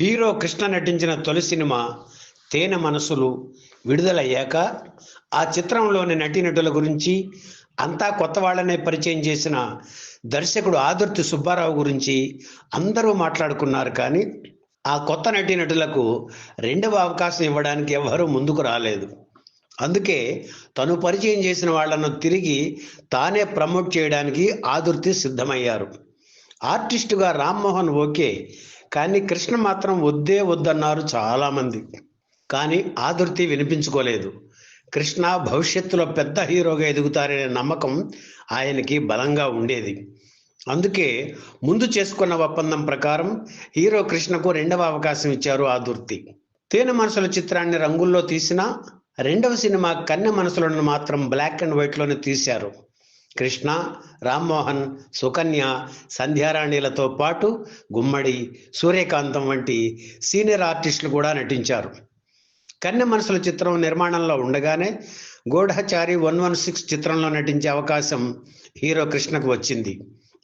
Hero Krishna నటించిన తొలి cinema తేనె మనసులు విడుదలయ్యాక ఆ చిత్రంలోని నటీనటుల గురించి అంతా కొత్త వాళ్ళనే పరిచయం చేసిన దర్శకుడు ఆదుర్తి సుబ్బారావు గురించి అందరూ మాట్లాడుకున్నారు కానీ ఆ కొత్త నటీనటులకు రెండవ అవకాశం ఇవ్వడానికి ఎవరూ ముందుకు రాలేదు. అందుకే తను పరిచయం చేసిన వాళ్ళను తిరిగి తానే ప్రమోట్ చేయడానికి ఆదుర్తి సిద్ధమయ్యారు. ఆర్టిస్టుగా రామ్మోహన్ ఓకే కానీ కృష్ణ మాత్రం వద్దే వద్దన్నారు చాలామంది. కానీ ఆదుర్తి వినిపించుకోలేదు. కృష్ణ భవిష్యత్తులో పెద్ద హీరోగా ఎదుగుతారనే నమ్మకం ఆయనకి బలంగా ఉండేది. అందుకే ముందు చేసుకున్న ఒప్పందం ప్రకారం హీరో కృష్ణకు రెండవ అవకాశం ఇచ్చారు ఆదుర్తి. తేనె మనసుల చిత్రాన్ని రంగుల్లో తీసినా రెండవ సినిమా కన్నె మనసులను మాత్రం బ్లాక్ అండ్ వైట్లోనే తీశారు. కృష్ణ రామ్మోహన్ సుకన్య సంధ్యారాణిలతో పాటు గుమ్మడి సూర్యకాంతం వంటి సీనియర్ ఆర్టిస్టులు కూడా నటించారు. కన్నె మనసుల చిత్రం నిర్మాణంలో ఉండగానే గూఢచారి వన్ వన్ సిక్స్ చిత్రంలో నటించే అవకాశం హీరో కృష్ణకు వచ్చింది.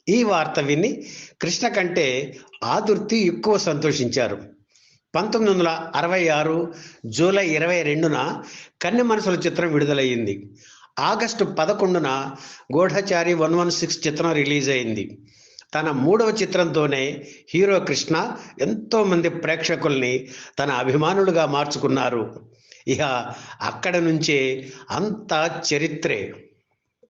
ఈ వార్త విని కృష్ణ కంటే ఆదుర్తి ఎక్కువ సంతోషించారు. పంతొమ్మిది వందల అరవై ఆరు జూలై ఇరవై రెండున కన్నె మనసుల చిత్రం విడుదలయ్యింది. ఆగస్టు పదకొండున గూఢచారి వన్ వన్ సిక్స్ చిత్రం రిలీజ్ అయింది. తన మూడవ చిత్రంతోనే హీరో కృష్ణ ఎంతోమంది ప్రేక్షకుల్ని తన అభిమానులుగా మార్చుకున్నారు. ఇక అక్కడ నుంచే అంతా చరిత్రే.